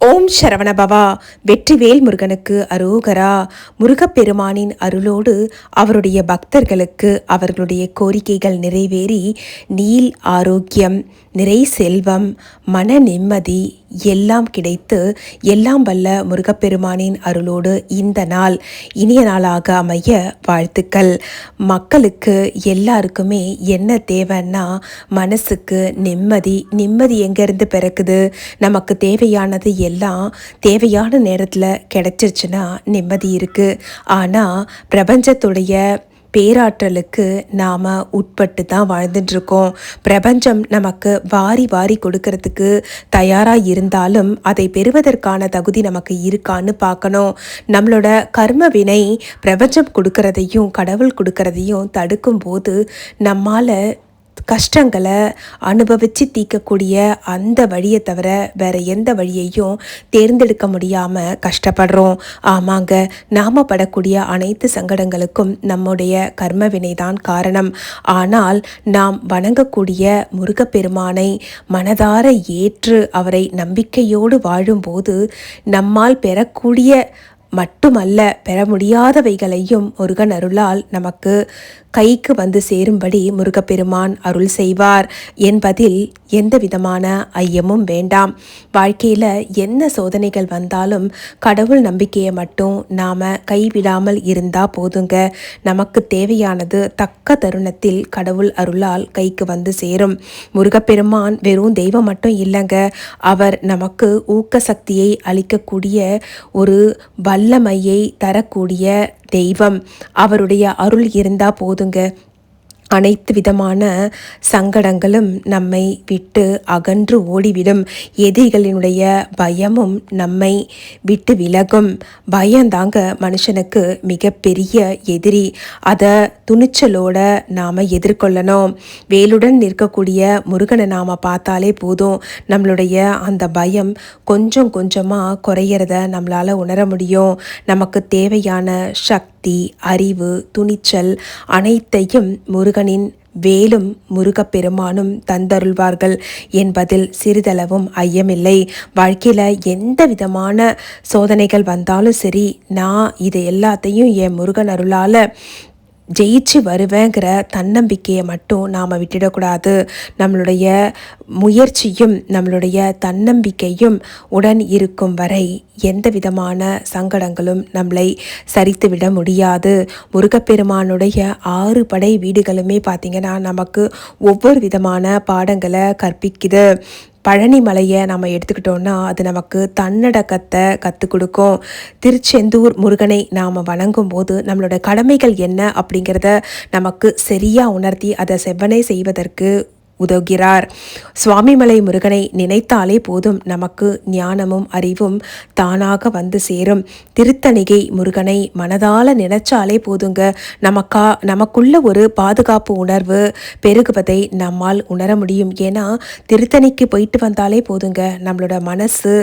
ஓம் சரவணபவா வெற்றிவேல் முருகனுக்கு அரோகரா. முருகப்பெருமானின் அருளோடு அவருடைய பக்தர்களுக்கு அவர்களுடைய கோரிக்கைகள் நிறைவேறி நீல் ஆரோக்கியம் நிறை செல்வம் மன நிம்மதி எல்லாம் கிடைத்து எல்லாம் வல்ல முருகப்பெருமானின் அருளோடு இந்த நாள் இனிய நாளாக அமைய வாழ்த்துக்கள். மக்களுக்கு எல்லாருக்குமே என்ன தேவைன்னா மனசுக்கு நிம்மதி. நிம்மதி எங்கேருந்து பிறக்குது? நமக்கு தேவையானது எல்லாம் தேவையான நேரத்தில் கிடைச்சிருச்சுன்னா நிம்மதி இருக்குது ஆனால் பிரபஞ்சத்துடைய பேராற்றலுக்கு நாம் உட்பட்டு தான் வாழ்ந்துட்டுருக்கோம். பிரபஞ்சம் நமக்கு வாரி வாரி கொடுக்கறதுக்கு தயாராக இருந்தாலும் அதை பெறுவதற்கான தகுதி நமக்கு இருக்கான்னு பார்க்கணும். நம்மளோட கர்ம வினை பிரபஞ்சம் கொடுக்கறதையும் கடவுள் கொடுக்கறதையும் தடுக்கும்போது நம்மால் கஷ்டங்களை அனுபவித்து தீர்க்கக்கூடிய அந்த வழியை தவிர வேற எந்த வழியையும் தேர்ந்தெடுக்க முடியாமல் கஷ்டப்படுறோம். ஆமாங்க நாம் படக்கூடிய அனைத்து சங்கடங்களுக்கும் நம்முடைய கர்ம வினைதான் காரணம். ஆனால் நாம் வணங்கக்கூடிய முருகப்பெருமானை மனதார ஏற்று அவரை நம்பிக்கையோடு வாழும்போது நம்மால் பெறக்கூடிய மட்டுமல்ல பெற முடியாதவைகளையும் முருகன் அருளால் நமக்கு கைக்கு வந்து சேரும்படி முருகப்பெருமான் அருள் செய்வார் என்பதில் எந்த விதமான ஐயமும் வேண்டாம். வாழ்க்கையில் என்ன சோதனைகள் வந்தாலும் கடவுள் நம்பிக்கையை மட்டும் நாம் கைவிடாமல் இருந்தால் போதுங்க. நமக்கு தேவையானது தக்க தருணத்தில் கடவுள் அருளால் கைக்கு வந்து சேரும். முருகப்பெருமான் வெறும் தெய்வம் மட்டும் இல்லைங்க. அவர் நமக்கு ஊக்க சக்தியை அளிக்கக்கூடிய ஒரு வல்லமையை தரக்கூடிய தெய்வம். அவருடைய அருள் இருந்தால் போதுங்க. அனைத்து விதமான சங்கடங்களும் நம்மை விட்டு அகன்று ஓடிவிடும். எதிரிகளினுடைய பயமும் நம்மை விட்டு விலகும். பயந்தாங்க மனுஷனுக்கு மிகப்பெரிய எதிரி. அதை துணிச்சலோட நாம் எதிர்கொள்ளணும். வேலுடன் நிற்கக்கூடிய முருகனை நாம் பார்த்தாலே போதும். நம்மளுடைய அந்த பயம் கொஞ்சம் கொஞ்சமாக குறையிறத நம்மளால் உணர முடியும். நமக்கு தேவையான சக்தி அறிவு துணிச்சல் அனைத்தையும் முருகனின் வேலும் முருகப்பெருமானும் தந்தருள்வார்கள் என்பதில் சிறிதளவும் ஐயமில்லை. வாழ்க்கையில் எந்த விதமான சோதனைகள் வந்தாலும் சரி நான் இதை எல்லாத்தையும் என் முருகன் அருளால் ஜெயிச்சு வருவேங்கிற தன்னம்பிக்கையை மட்டும் நாம் விட்டுடக்கூடாது. நம்மளுடைய முயற்சியும் நம்மளுடைய தன்னம்பிக்கையும் உடன் இருக்கும் வரை எந்த விதமான சங்கடங்களும் நம்மளை சரித்து விட முடியாது. முருகப்பெருமானுடைய ஆறு படை வீடுகளுமே பார்த்திங்கன்னா நமக்கு ஒவ்வொரு விதமான பாடங்களை கற்பிக்குது. பழனி மலையை நம்ம எடுத்துக்கிட்டோன்னா அது நமக்கு தன்னடக்கத்தை கற்றுக் கொடுக்கும். திருச்செந்தூர் முருகனை நாம் வணங்கும் போது நம்மளோட கடமைகள் என்ன அப்படிங்கிறத நமக்கு சரியாக உணர்த்தி அதை செவ்வனை செய்வதற்கு உதவுகிறார். சுவாமிமலை முருகனை நினைத்தாலே போதும் நமக்கு ஞானமும் அறிவும் தானாக வந்து சேரும். திருத்தணிகை முருகனை மனதால நினைச்சாலே போதுங்க. நமக்கா நமக்குள்ள ஒரு பாதுகாப்பு உணர்வு பெருகுவதை நம்மால் உணர முடியும். ஏன்னா திருத்தணிக்கு போயிட்டு வந்தாலே போதுங்க. நம்மளோட மனசு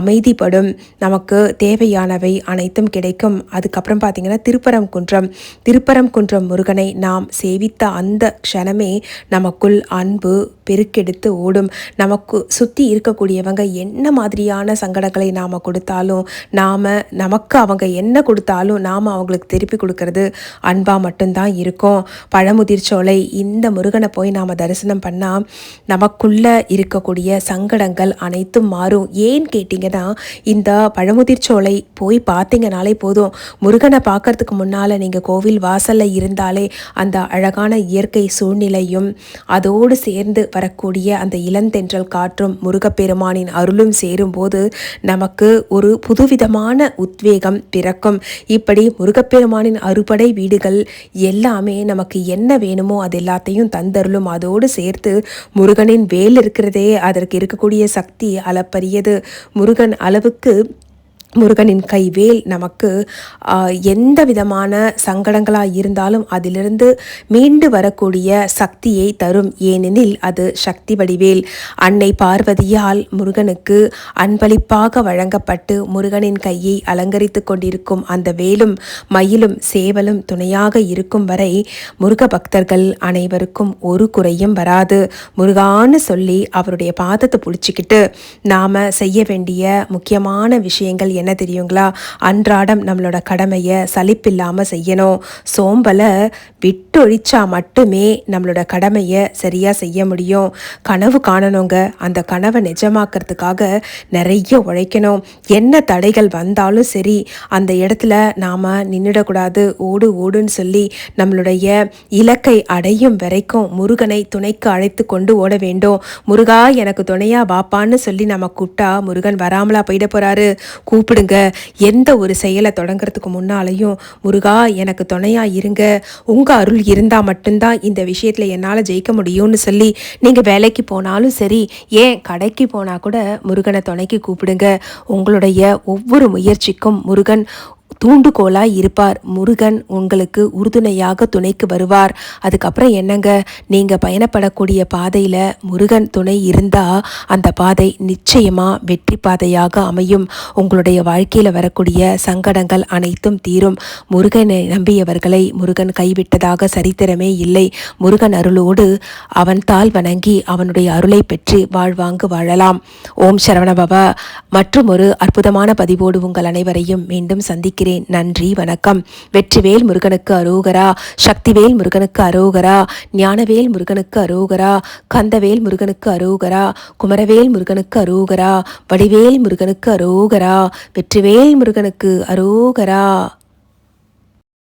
அமைதிப்படும். நமக்கு தேவையானவை அனைத்தும் கிடைக்கும். அதுக்கப்புறம் பார்த்தீங்கன்னா திருப்பரம் குன்றம் முருகனை நாம் சேவித்த அந்த க்ஷணமே நமக்குள் அன்பு அன்பு பெருக்கெடுத்து ஓடும். நமக்கு சுற்றி இருக்கக்கூடியவங்க என்ன மாதிரியான சங்கடங்களை நாம் கொடுத்தாலும் நாம் நமக்கு அவங்க என்ன கொடுத்தாலும் நாம் அவங்களுக்கு திருப்பி கொடுக்கறது அன்பாக மட்டும்தான் இருக்கும். பழமுதிர்ச்சோலை இந்த முருகனை போய் நாம் தரிசனம் பண்ணால் நமக்குள்ளே இருக்கக்கூடிய சங்கடங்கள் அனைத்தும் மாறும். ஏன் கேட்டிங்கன்னா இந்த பழமுதிர்ச்சோலை போய் பார்த்தீங்கனாலே போதும். முருகனை பார்க்கறதுக்கு முன்னால் நீங்கள் கோவில் வாசலில் இருந்தாலே அந்த அழகான இயற்கை சூழ்நிலையும் அதோடு சேர்ந்து வரக்கூடிய அந்த இளந்தென்றல் காற்றும் முருகப்பெருமானின் அருளும் சேரும்போது நமக்கு ஒரு புதுவிதமான உத்வேகம் பிறக்கும். இப்படி முருகப்பெருமானின் அறுபடை வீடுகள் எல்லாமே நமக்கு என்ன வேணுமோ அது எல்லாத்தையும் தந்தருளும். அதோடு சேர்த்து முருகனின் வேல் இருக்கிறதே அதற்கு இருக்கக்கூடிய சக்தி அளப்பரியது. முருகன் அளவுக்கு முருகனின் கைவேல் நமக்கு எந்த விதமான சங்கடங்களாக இருந்தாலும் அதிலிருந்து மீண்டு வரக்கூடிய சக்தியை தரும். ஏனெனில் அது சக்தி வடிவேல். அன்னை பார்வதியால் முருகனுக்கு அன்பளிப்பாக வழங்கப்பட்டு முருகனின் கையை அலங்கரித்து கொண்டிருக்கும் அந்த வேலும் மயிலும் சேவலும் துணையாக இருக்கும் வரை முருக பக்தர்கள் அனைவருக்கும் ஒரு குறையும் வராது. முருகான்னு சொல்லி அவருடைய பாதத்தை பிடிச்சிக்கிட்டு நாம் செய்ய வேண்டிய முக்கியமான விஷயங்கள் என்ன தெரியுங்களா? அன்றாடம் நம்மளோட கடமையை சலிப்பில்லாமல் செய்யணும். சோம்பலை விட்டொழிச்சா மட்டுமே நம்மளோட கடமையை சரியாக செய்ய முடியும். கனவு காணணுங்க. அந்த கனவை நிஜமாக்கிறதுக்காக நிறைய உழைக்கணும். என்ன தடைகள் வந்தாலும் சரி அந்த இடத்துல நாம் நின்றுடக்கூடாது ஓடு ஓடுன்னு சொல்லி நம்மளுடைய இலக்கை அடையும் வரைக்கும் முருகனை துணைக்கு அழைத்து கொண்டு ஓட வேண்டும். முருகா எனக்கு துணையா வாப்பான்னு சொல்லி நம்ம கூப்பிட்டா முருகன் வராமலா போயிட போறாரு. கூப்பிடுங்க. எந்த ஒரு செயலை தொடங்குறதுக்கு முன்னாலையும் முருகா எனக்கு துணையாக இருங்க. உங்கள் அருள் இருந்தால் மட்டும்தான் இந்த விஷயத்தில் என்னால் ஜெயிக்க முடியும்னு சொல்லி நீங்கள் வேலைக்கு போனாலும் சரி ஏன் கடைக்கு போனால் கூட முருகனை துணைக்கு கூப்பிடுங்க. உங்களுடைய ஒவ்வொரு முயற்சிக்கும் முருகன் தூண்டுகோலாய் இருப்பார். முருகன் உங்களுக்கு உறுதுணையாக துணைக்கு வருவார். அதுக்கப்புறம் என்னங்க? நீங்கள் பயணப்படக்கூடிய பாதையில் முருகன் துணை இருந்தால் அந்த பாதை நிச்சயமாக வெற்றி பாதையாக அமையும். உங்களுடைய வாழ்க்கையில் வரக்கூடிய சங்கடங்கள் அனைத்தும் தீரும். முருகனை நம்பியவர்களை முருகன் கைவிட்டதாக சரித்திரமே இல்லை. முருகன் அருளோடு அவன் தாள் வணங்கி அவனுடைய அருளை பெற்று வாழ்வாங்கு வாழலாம். ஓம் சரவணபவா மற்றும் ஒரு அற்புதமான பதிவோடு உங்கள் அனைவரையும் மீண்டும் சந்திக்கிறேன் நன்றி வணக்கம். வெற்றிவேல் முருகனுக்கு அரோகரா சக்திவேல் முருகனுக்கு அரோகரா ஞானவேல் முருகனுக்கு அரோகரா கந்தவேல் முருகனுக்கு அரோகரா குமரவேல் முருகனுக்கு அரோகரா வடிவேல் முருகனுக்கு அரோகரா வெற்றிவேல் முருகனுக்கு அரோகரா.